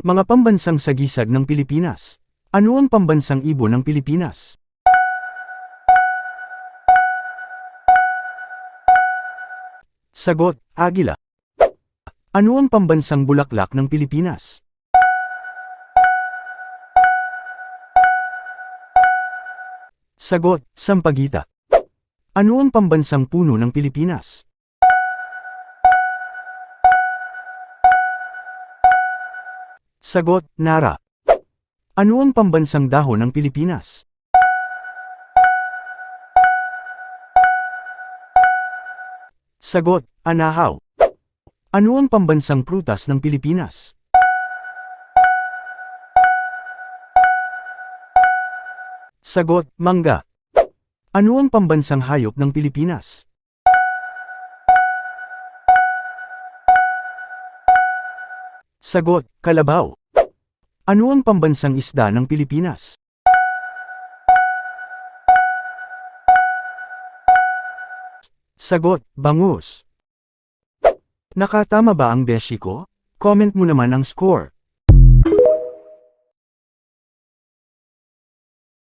Mga pambansang sagisag ng Pilipinas. Ano ang pambansang ibon ng Pilipinas? Sagot, Agila. Ano ang pambansang bulaklak ng Pilipinas? Sagot, Sampagita. Ano ang pambansang puno ng Pilipinas? Sagot, Nara. Ano ang pambansang dahon ng Pilipinas? Sagot, Anahaw. Ano ang pambansang prutas ng Pilipinas? Sagot, Mangga. Ano ang pambansang hayop ng Pilipinas? Sagot, Kalabaw. Ano ang pambansang isda ng Pilipinas? Sagot, Bangus. Nakatama ba ang beshi ko? Comment mo naman ang score.